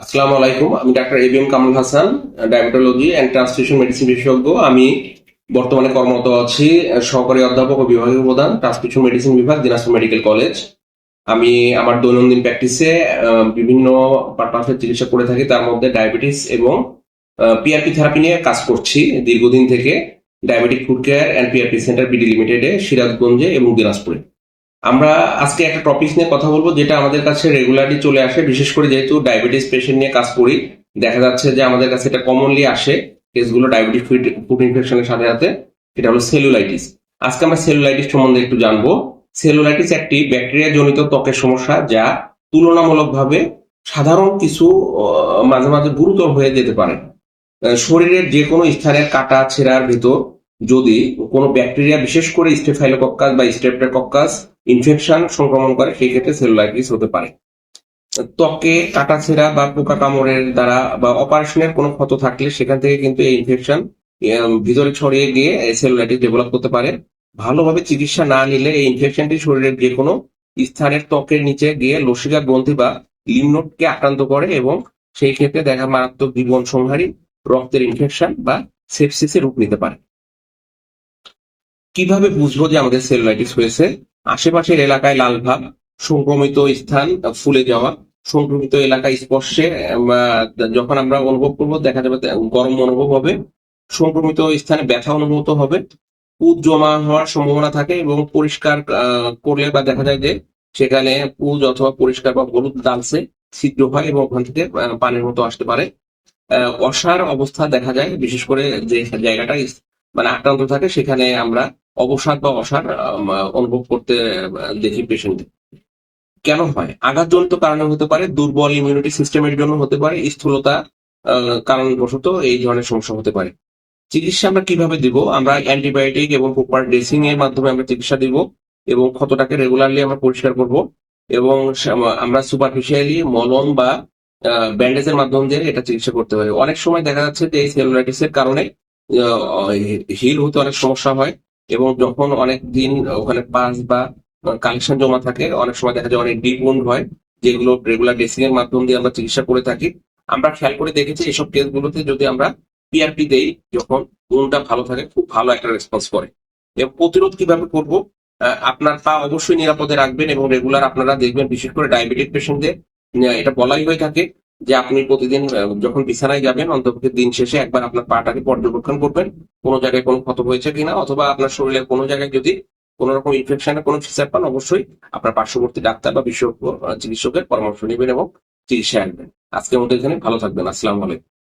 আসসালামু আলাইকুম আমি doctor A B M Kamrul Hasan, diabetology and transfusion medicine বিশেষজ্ঞ। আমি বর্তমানে কর্মরত আছি সহকারী অধ্যাপক ও বিভাগীয় প্রধান, ট্রান্সফিউশন মেডিসিন বিভাগ, দিনাজপুর মেডিকেল কলেজ। আমি আমার দৈনন্দিন প্র্যাকটিসে বিভিন্ন পারপাসের চিকিৎসা করে থাকি, তার মধ্যে ডায়াবেটিস এবং পিআরপি থেরাপি নিয়ে কাজ করছি দীর্ঘদিন থেকে। Diabetic food care and PRP centre, BD লিমিটেডে, সিরাজগঞ্জে এবং দিনাজপুরে। আমরা আজকে একটা টপিক নিয়ে কথা বলব যেটা আমাদের কাছে রেগুলারলি চলে আসে, বিশেষ করে যেহেতু ডায়াবেটিস পেশেন্ট নিয়ে কাজ করি। দেখা যাচ্ছে যে আমাদের কাছে এটা কমনলি আসে কেসগুলো ডায়াবেটিস ফুড ফুড ইনফেকশনের সাথে সাথে। এটা হলো সেলুলাইটিস আজকে আমরা সেলুলাইটিস সম্বন্ধে একটু জানব। সেলুলাইটিস একটি ব্যাকটেরিয়া জনিত ত্বকের সমস্যা যা তুলনামূলকভাবে সাধারণ কিছু মাঝে মাঝে গুরুতর হয়ে যেতে পারে। শরীরের যে কোনো স্থানের কাটা, ছেঁড়ার ভিতর যদি কোনো ব্যাকটেরিয়া, বিশেষ করে স্টেফাইলোকক্কাস বা স্টেপটোকক্কাস ইনফেকশন সংক্রমণ করে, সেই ক্ষেত্রে সেলুলাইটিস হতে পারে। ত্বকে কাটা ছেঁড়া বা পোকা কামড়ের দ্বারা বা অপারেশনের কোনো ক্ষত থাকলে সেখান থেকে কিন্তু এই ইনফেকশন ভিতরে ছড়িয়ে গিয়ে সেলুলাইটিস ডেভেলপ করতে পারে। ভালোভাবে চিকিৎসা না নিলে এই ইনফেকশনটি শরীরের যে কোনো স্থানের ত্বকের নিচে গিয়ে লসিকা গ্রন্থি বা লিমনোটকে আক্রান্ত করে এবং সেই ক্ষেত্রে দেখা মারাত্মক জীবন সংহারী রক্তের ইনফেকশন বা সেপসিসের রূপ নিতে পারে। কীভাবে বুঝব যে আমাদের সেলুলাইটিস হয়েছে? আশেপাশের এলাকায় লাল ভাব, সংক্রমিত স্থান ফুলে যাওয়া, সংক্রমিত এলাকায় স্পর্শে যখন আমরা অনুভব করব, দেখা যাবে গরম অনুভব হবে, সংক্রমিত স্থানে ব্যথা অনুভূত হবে পুজ জমা হওয়ার সম্ভাবনা থাকে এবং পরিষ্কার করলে বা দেখা যায় যে সেখানে পুজ অথবা পরিষ্কার বা হলুদ দালসে ছিদ্র হয় এবং ওখান থেকে পানির মতো আসতে পারে। অসার অবস্থা দেখা যায়, বিশেষ করে যে জায়গাটা মানে আক্রান্ত থাকে, সেখানে আমরা অবসাদ বা অসার অনুভব করতে দেখি পেশেন্ট কেন হয়? আঘাতজনিত কারণে হতে পারে, দুর্বল ইমিউনিটি সিস্টেমের জন্য হতে পারে, স্থূলতা কারণবশত এই ধরনের সমস্যা হতে পারে। চিকিৎসা আমরা কীভাবে দিব? আমরা অ্যান্টিবায়োটিক এবং প্রপার ড্রেসিং এর মাধ্যমে আমরা চিকিৎসা দিব এবং ক্ষতটাকে রেগুলারলি আমরা পরিষ্কার করব এবং আমরা সুপারফিশিয়ালি মলম বা ব্যান্ডেজের মাধ্যম দিয়ে এটা চিকিৎসা করতে পারি অনেক সময় দেখা যাচ্ছে যে এই সেলুলাইটিস এর কারণে হিল হতে অনেক সমস্যা হয়। এবং যখন অনেক দিন ওখানে পাস বা কালেকশন জমা থাকে, অনেক সময় দেখা যায় অনেক ডিপ উন্ড হয়, যেগুলো রেগুলার ড্রেসিং এর মাধ্যম দিয়ে আমরা চিকিৎসা করে থাকি। আমরা খেয়াল করে দেখেছি এসব কেসগুলোতে যদি আমরা পিআরপি দেই, যখন উনটা ভালো থাকে, খুব ভালো একটা রেসপন্স করে। এবং প্রতিরোধ কীভাবে করব? আপনার পা অবশ্যই নিরাপদে রাখবেন এবং রেগুলার আপনারা দেখবেন, বিশেষ করে ডায়াবেটিক পেশেন্টদের এটা বলাই হয়ে থাকে। যে আপনি প্রতিদিন যখন বিছানায় যাবেন, অন্তপক্ষে দিন শেষে একবার আপনার পাটাকে পর্যবেক্ষণ করবেন, কোনো জায়গায় কোনো ক্ষত হয়েছে কিনা, অথবা আপনার শরীরে কোনো জায়গায় যদি কোনো রকম ইনফেকশনের কোনো ফিচার পান, অবশ্যই আপনার পার্শ্ববর্তী ডাক্তার বা বিশ্ব চিকিৎসকের পরামর্শ নেবেন এবং চিকিৎসা আনবেন আজকের মধ্যে এখানে, ভালো থাকবেন, আসসালামু আলাইকুম।